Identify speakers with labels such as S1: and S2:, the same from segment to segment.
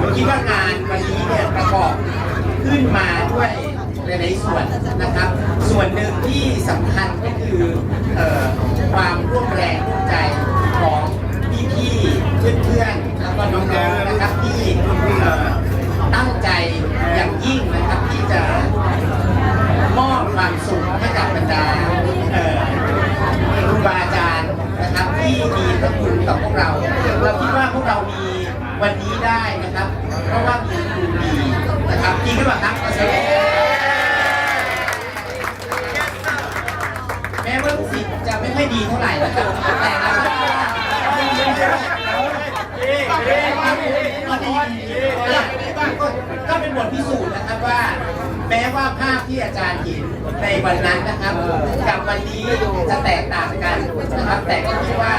S1: ผมคิดว่างานวันนี้เนี่ยประกอบขึ้นมาด้วยหลายๆส่วนนะครับ ส่วนหนึ่งที่สำคัญก็คือเอ่อความร่วมแรงร่วมใจของพี่ๆเพื่อนๆแล้วก็น้องๆนะครับที่เอ่อตั้งใจอย่างยิ่งนะครับที่จะมอบความสุขให้กับบรรดาเอ่อครูบาอาจารย์นะครับที่มีพระคุณกับพวกเรา เราคิดว่าพวกเรามี วันนี้ได้นะครับ เพราะว่ามีครูดีนะครับจริงหรือเปล่าครับขอเสียงปรบมือแม้ว่าลูกศิษย์จะไม่ค่อยดีเท่าไหร่นะครับแต่เราก็ก็เป็นบทพิสูจน์นะครับว่า แม้ว่าภาพที่อาจารย์เห็นในวันนั้นนะครับ กับวันนี้จะแตกต่างกันนะครับ แต่ก็คิดว่า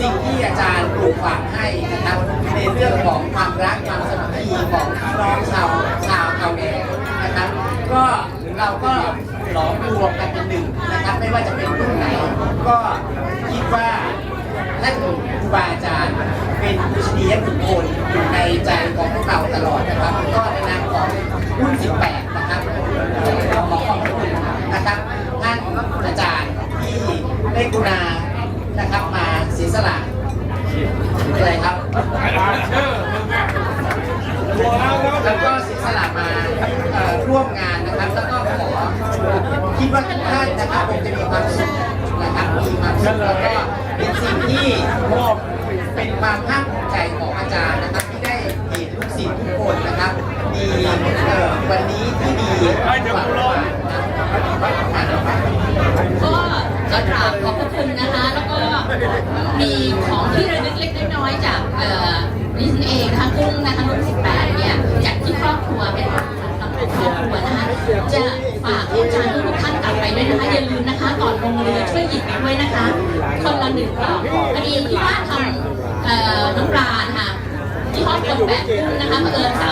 S1: สิ่งที่อาจารย์ปลูกฝังให้นะครับ ในเรื่องของความรักความสามัคคีของพี่น้องชาวชาวเขาแดงนะครับ ก็เราก็หลอมรวมกันเป็นหนึ่งนะครับ ไม่ว่าจะเป็นรุ่นไหน ก็คิดว่าท่านครูบาอาจารย์เป็นผู้ชนียบุคคลอยู่ในใจของพวกเราตลอดนะครับ ก็ในนามของรุ่น18 นะครับขอขอบคุณนะครับท่านอาจารย์ที่ได้กุณานะครับมาเสียสละเป็นไรครับแล้วก็เสียสละมาร่วมงานนะครับ แล้วก็ขอคิดว่าทุกท่านนะครับคงจะมีความสุขนะครับมีความสุขแล้วก็เป็นสิ่งที่มอบเป็นความภาคภูมิใจของอาจารย์นะครับที่ได้เห็นลูกศิษย์ทุกคนนะครับมีเอ่อวันนี้ที่ดีกว่าเมื่อวา
S2: ก็จะกราบขอบพระคุณนะคะ แล้วก็มีของที่ระลึกเล็กน้อยจากเอ่อดิฉันเองนะคะกุ้งนะคะรุ่น18 เนี่ยจากที่ครอบครัวเป็นสำหรับครอบครัวนะคะ จะฝากอาจารย์ทุกท่านกลับไปด้วยนะคะ อย่าลืมนะคะก่อนลงเรือช่วยหยิบไปด้วยนะคะ คนละหนึ่งกล่องพอดีที่บ้าทำเอ่อน้ำปลาค่ะที่ห้องคนแบกกุ้งนะคะเผอิญสา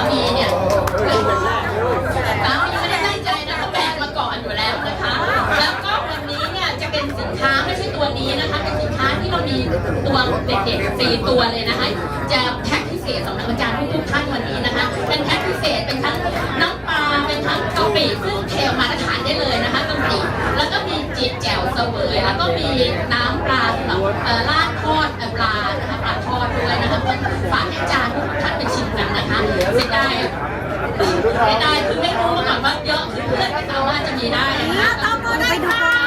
S2: ค้าไม่ใช่ตัวนี้นะคะเป็นสินค้าที่เรามีตัวเด็กๆสี่ตัวเลยนะคะ จะแพ็คพิเศษสำหรับอาจารย์ทุกท่านวันนี้นะคะ เป็นแพ็คพิเศษเป็นทั้งน้ำปลาเป็นทั้งกะปิซึ่งเทลมาตรฐานได้เลยนะคะกะปิแล้วก็มีจีแจ่วเสวยแล้วก็มีน้ำปลาสำหรับราดทอดปลานะคะปลาทอดด้วยนะคะฝากอาจารย์ทุกท่านไปชิมกันนะคะเสียด้ไเสีด้คือไม่รู้มาก่อนว่าเยอะเพื่อนไม่ทาบว่าจะมีได้นะคะไปดู